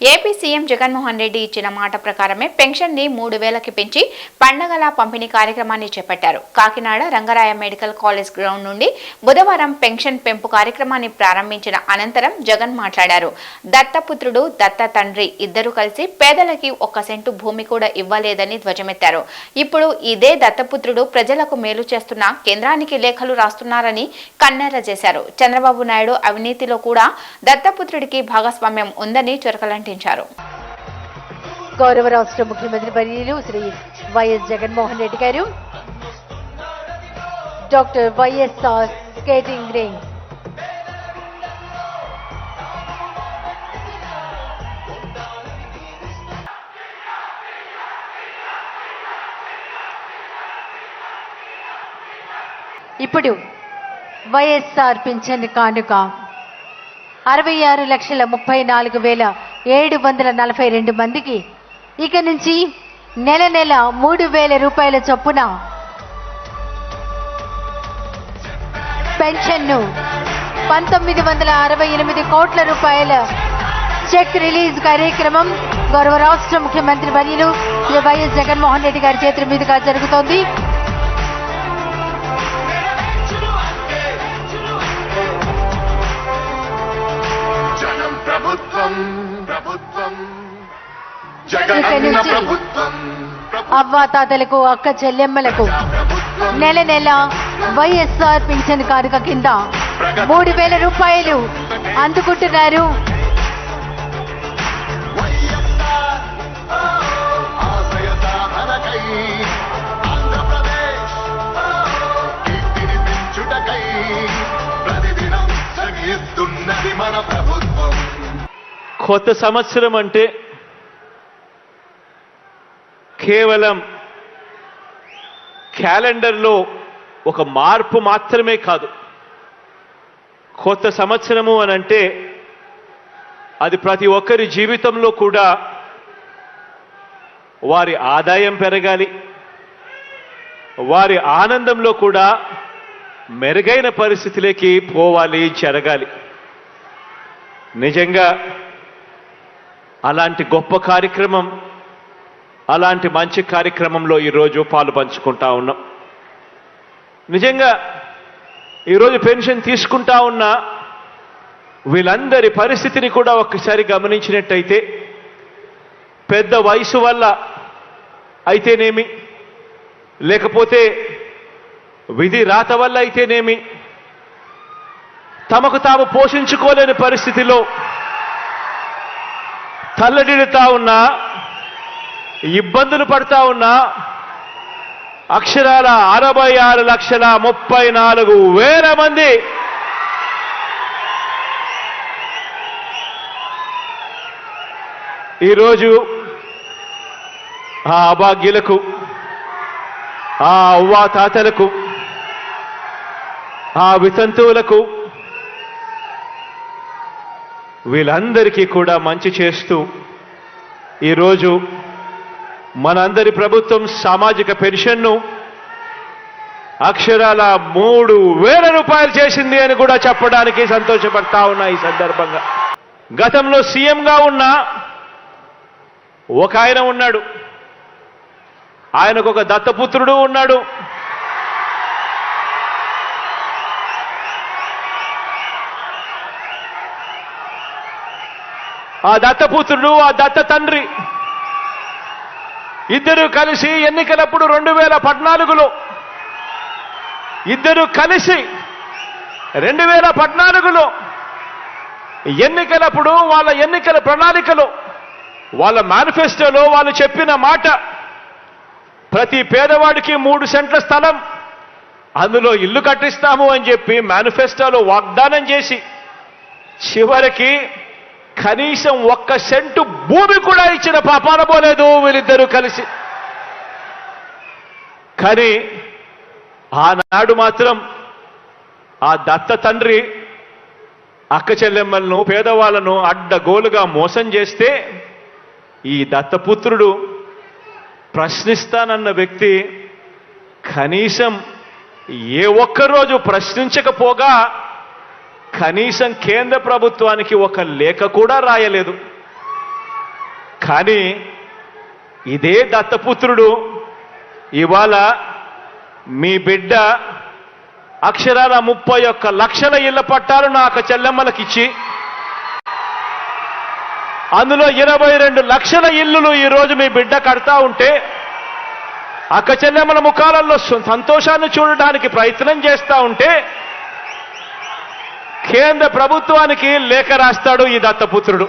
AP CM Jaganmohan Reddy ఇచ్చిన మాట ప్రకారమే పెన్షన్ని మూడు వేలకి పెంచి పండగల పంపిణీ కార్యక్రమాన్ని చేపట్టారు. Kakinada Rangaraya medical college ground నుండి బుధవారం పెన్షన్ పెంపు కార్యక్రమాన్ని ప్రారంభించిన అనంతరం జగన్ మాట్లాడారు. దత్తపుత్రుడు దత్త తండ్రి ఇద్దరు కలిసి పేదలకి ఒక్క సెంటు భూమి కూడా ఇవ్వలేదని ధ్వజమెత్తారు. ఇప్పుడు ఇదే దత్తపుత్రుడు ప్రజలకు మేలు చేస్తున్న కేంద్రానికి లేఖలు రాస్తున్నారని కన్నెర్ర చేశారు. చంద్రబాబు నాయుడు అవినీతిలో కూడా దత్తపుత్రుడికి భాగస్వామ్యం ఉందని ప్రకటించారు గౌరవ రాష్ట్ర ముఖ్యమంత్రి వర్యులు శ్రీ వైఎస్ జగన్మోహన్ రెడ్డి గారు డాక్టర్ వైఎస్ఆర్ స్కేటింగ్ రింగ్. ఇప్పుడు వైఎస్ఆర్ పింఛన్ కానుక. అరవై ఆరు లక్షల ముప్పై నాలుగు వేల ఏడు వందల నలభై రెండు మందికి. ఇక నుంచి నెల నెల మూడు వేల రూపాయల చొప్పున పెన్షన్ను పంతొమ్మిది వందల అరవై ఎనిమిది కోట్ల రూపాయల చెక్ రిలీజ్ కార్యక్రమం గౌరవ రాష్ట్ర ముఖ్యమంత్రి వర్యులు శ్రీ వైఎస్ జగన్మోహన్ రెడ్డి గారి చేతుల మీదుగా జరుగుతోంది. నుంచి ప్రభుత్వం అవ్వాతాతలకు అక్క చెల్లెమ్మలకు నెల నెల వైఎస్ఆర్ పింఛన్ కానుక కింద మూడు వేల రూపాయలు అందుకుంటున్నారు వైఎస్ఆర్ ఓ, ఆశయ కేవలం క్యాలెండర్లో ఒక మార్పు మాత్రమే కాదు. కొత్త సంవత్సరము అని అంటే అది ప్రతి ఒక్కరి జీవితంలో కూడా వారి ఆదాయం పెరగాలి. వారి ఆనందంలో కూడా మెరుగైన పరిస్థితులకి పోవాలి జరగాలి. నిజంగా అలాంటి గొప్ప కార్యక్రమం అలాంటి మంచి కార్యక్రమంలో ఈరోజు పాలు పంచుకుంటా ఉన్నాం. నిజంగా ఈరోజు పెన్షన్ తీసుకుంటా ఉన్న వీళ్ళందరి పరిస్థితిని కూడా ఒక్కసారి గమనించినట్టయితే పెద్ద వయసు వల్ల అయితేనేమి లేకపోతే విధి రాత వల్ల అయితేనేమి తమకు తాము పోషించుకోలేని పరిస్థితిలో తల్లడిడుతా ఉన్నా ఇబ్బందులు పడతా ఉన్నా అక్షరాల అరవై ఆరు లక్షల ముప్పై నాలుగు వేల మంది. ఈరోజు ఆ అభాగ్యులకు ఆ అవ్వా తాతలకు ఆ వితంతువులకు వీళ్ళందరికీ కూడా మంచి చేస్తూ ఈరోజు మనందరి ప్రభుత్వం సామాజిక పెన్షన్ను అక్షరాల మూడు వేల రూపాయలు చేసింది అని కూడా చెప్పడానికి సంతోషపడతా ఉన్నా ఈ సందర్భంగా. గతంలో సీఎంగా ఉన్న ఒక ఆయన ఉన్నాడు. ఆయనకు ఒక దత్తపుత్రుడు ఉన్నాడు. ఆ దత్తపుత్రుడు ఆ దత్త తండ్రి ఇద్దరు కలిసి ఎన్నికలప్పుడు రెండు వేల పద్నాలుగులో ఇద్దరు కలిసి రెండు వేల పద్నాలుగులో ఎన్నికలప్పుడు వాళ్ళ ఎన్నికల ప్రణాళికలో వాళ్ళ మేనిఫెస్టోలో వాళ్ళు చెప్పిన మాట ప్రతి పేదవాడికి మూడు సెంట్ల స్థలం అందులో ఇల్లు కట్టిస్తాము అని చెప్పి మేనిఫెస్టోలో వాగ్దానం చేసి చివరికి కనీసం ఒక్క సెంటు భూమి కూడా ఇచ్చిన పాపాన పోలేదు వీళ్ళిద్దరూ కలిసి. కానీ ఆనాడు మాత్రం ఆ దత్త తండ్రి అక్క చెల్లెమ్మలను పేదవాళ్ళను అడ్డగోలుగా మోసం చేస్తే ఈ దత్తపుత్రుడు ప్రశ్నిస్తానన్న వ్యక్తి కనీసం ఏ ఒక్కరోజు ప్రశ్నించకపోగా కనీసం కేంద్ర ప్రభుత్వానికి ఒక లేఖ కూడా రాయలేదు. కానీ ఇదే దత్తపుత్రుడు ఇవాళ మీ బిడ్డ అక్షరాల ముప్పై ఒక్క లక్షల ఇళ్ళ పట్టాలు నాకు చెల్లెమ్మలకిచ్చి అందులో ఇరవై రెండు లక్షల ఇల్లులు ఈరోజు మీ బిడ్డ కడతా ఉంటే అక్క చెల్లెమ్మల ముఖాలలో సంతోషాన్ని చూడడానికి ప్రయత్నం చేస్తా ఉంటే కేంద్ర ప్రభుత్వానికి లేఖ రాస్తాడు ఈ దత్తపుత్రుడు.